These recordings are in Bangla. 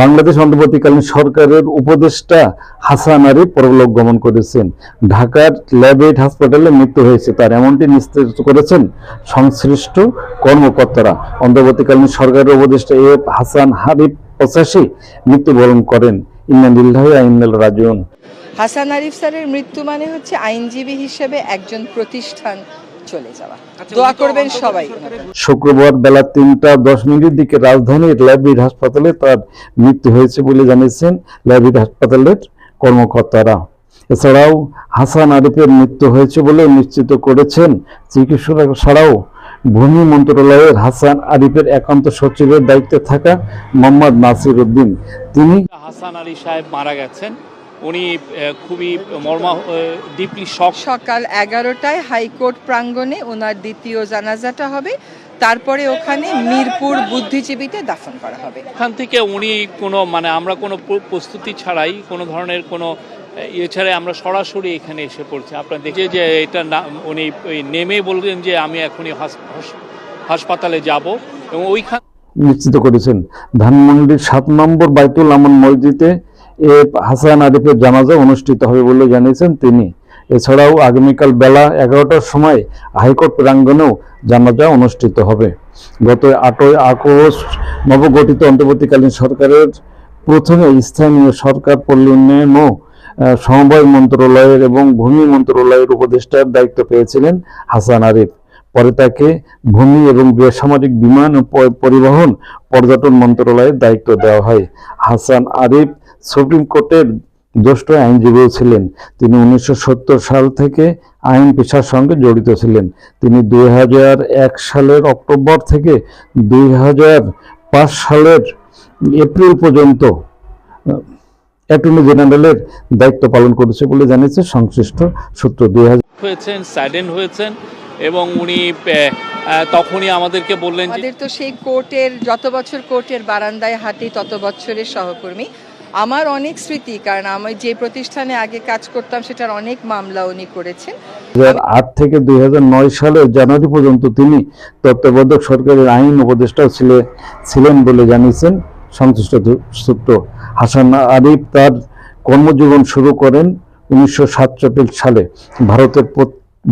বাংলাদেশ অন্তর্বর্তীকালীন সরকারের উপদেষ্টা হাসান আরিফ পরলোক গমন করেছেন। ঢাকার ল্যাবেট হাসপাতালে মৃত্যু হয়েছে, তার এমনটি নিশ্চিত করেছেন সংশ্লিষ্ট কর্মকর্তারা। অন্তর্বর্তীকালীন সরকারের উপদেষ্টা এফ হাসান আরিফ পঁচাশি মৃত্যুবরণ করেন। ইন্নালিল্লাহি ইন্নাল রাজিউন। হাসান আরিফ স্যারের মৃত্যু মানে হচ্ছে আইনজীবী হিসেবে একজন প্রতিষ্ঠান। চলে যাওয়া। দোয়া করবেন সবাই। শুক্রবার বেলা তিনটা দশ মিনিটের দিকে রাজধানীর ল্যাবিড হাসপাতালে তার মৃত্যু হয়েছে বলে জানিয়েছেন ল্যাবিড হাসপাতালের কর্মকর্তারা। এছাড়াও হাসান আরিফের মৃত্যু হয়েছে বলে নিশ্চিত করেছেন চিকিৎসকরা ছাড়াও ভূমি মন্ত্রণালয়ের হাসান আরিফের একান্ত সচিবের দায়িত্বে থাকা মোহাম্মদ নাসির উদ্দিন। তিনি হাসান আলী সাহেব মারা গেছেন। উনি খুবই মর্মা ডিপলি শক সকাল এগারোটায় হাইকোর্ট প্রাঙ্গণে ওনার দ্বিতীয় জানাজাটা হবে। তারপরে ওখানে মিরপুর বুদ্ধিজীবীতে দাফন করা হবে। এখান থেকে উনি কোনো মানে আমরা কোনো প্রস্তুতি ছাড়াই কোনো ধরনের কোনো আহ, ইয়ে ছাড়াই আমরা সরাসরি এখানে এসে পড়ছি। আপনার দেখে যে এটা না উনি ওই নেমে বললেন যে আমি এখনই হাস- হাস- হাসপাতালে যাব এবং ওইখান নিশ্চিত করেছেন। ধানমন্ডির সাত নম্বর বাইতুল আমন মসজিদে এ হাসান আরিফের জানাজা অনুষ্ঠিত হবে বলে জানিয়েছেন তিনি। এছাড়াও আগামীকাল বেলা এগারোটার সময় হাইকোর্ট প্রাঙ্গণেও জানাজা অনুষ্ঠিত হবে। গত আটই আগস্ট নবগঠিত অন্তর্বর্তীকালীন সরকারের প্রথমে স্থানীয় সরকার পল্লী উন্নয়ন ও সমবায় মন্ত্রণালয়ের এবং ভূমি মন্ত্রণালয়ের উপদেষ্টার দায়িত্ব পেয়েছিলেন হাসান আরিফ। পরে তাকে ভূমি এবং বেসামরিক বিমান পরিবহন পর্যটন মন্ত্রণালয়ের দায়িত্ব দেওয়া হয়। হাসান আরিফ সুপ্রিম কোর্টের জ্যেষ্ঠ আইনজীবীও ছিলেন। তিনি উনিশশো সত্তর সাল থেকে আইন পেশার সঙ্গে জড়িত ছিলেন। তিনি দুই হাজার এক সালের অক্টোবর থেকে দুই হাজার পাঁচ সালের এপ্রিল পর্যন্ত অ্যাটর্নি জেনারেলের দায়িত্ব পালন করেছে বলে জানিয়েছে সংশ্লিষ্ট সূত্র। দুই হয়েছেন স্যাডেন হয়েছেন এবং উনি তখনই আমাদেরকে বললেন আমাদের তো সেই কোর্টের যত বছর কোর্টের বারান্দায় হাঁটি তত বছরের সহকর্মী। আমার অনেক স্মৃতি, কারণ আমি যে প্রতিষ্ঠানে আগে কাজ করতাম সেটার অনেক মামলা উনি করেছেন। আট থেকে দুই সালের জানুয়ারি পর্যন্ত তিনি তত্ত্বাবধায়ক সরকারের আইন উপদেষ্টাও ছিলে, ছিলেন বলে জানিয়েছেন সংশ্লিষ্ট সূত্র। হাসান আরিফ তার কর্মজীবন শুরু করেন উনিশশো সালে। ভারতের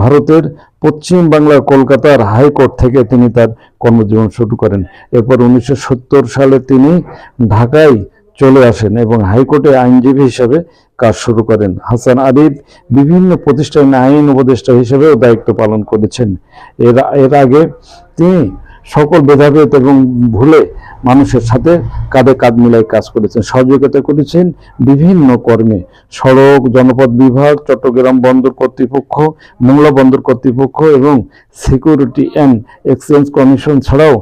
ভারতের পশ্চিম বাংলার কলকাতার হাইকোর্ট থেকে তিনি তার কর্মজীবন শুরু করেন। এরপর উনিশশো সত্তর সালে তিনি ঢাকায় চলে আসেন এবং হাইকোর্টে আইনজীবী হিসেবে কাজ শুরু করেন। হাসান আরিফ বিভিন্ন প্রতিষ্ঠানে আইন উপদেষ্টা হিসেবেও দায়িত্ব পালন করেছেন। এর এর আগে তিনি সকল ভেদাভেদ এবং ভুলে মানুষের সাথে কাঁধে কাঁধ মিলাই কাজ করেছেন, সহযোগিতা করেছেন বিভিন্ন কর্মে। সড়ক জনপদ বিভাগ, চট্টগ্রাম বন্দর কর্তৃপক্ষ, মোংলা বন্দর কর্তৃপক্ষ এবং সিকিউরিটি অ্যান্ড এক্সচেঞ্জ কমিশন ছাড়াও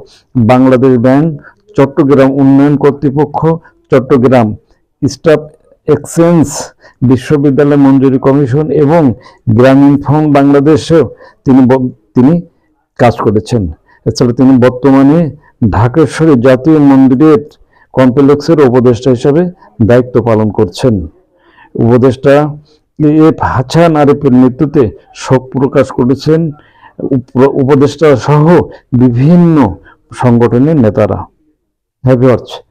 বাংলাদেশ ব্যাংক, চট্টগ্রাম উন্নয়ন কর্তৃপক্ষ চট্টগ্রাম স্টাফ এক্সচেঞ্জ বিশ্ববিদ্যালয় মঞ্জুরি কমিশন এবং গ্রামীণ ফোন বাংলাদেশেও তিনি তিনি কাজ করেছেন। এছাড়া তিনি বর্তমানে ঢাকেশ্বরী জাতীয় মন্দিরের কমপ্লেক্সের উপদেষ্টা হিসাবে দায়িত্ব পালন করছেন। উপদেষ্টা এফ হাসান আরিফের মৃত্যুতে শোক প্রকাশ করেছেন। উপ- উপদেষ্টা সহ বিভিন্ন সংগঠনের নেতারা। Happy watch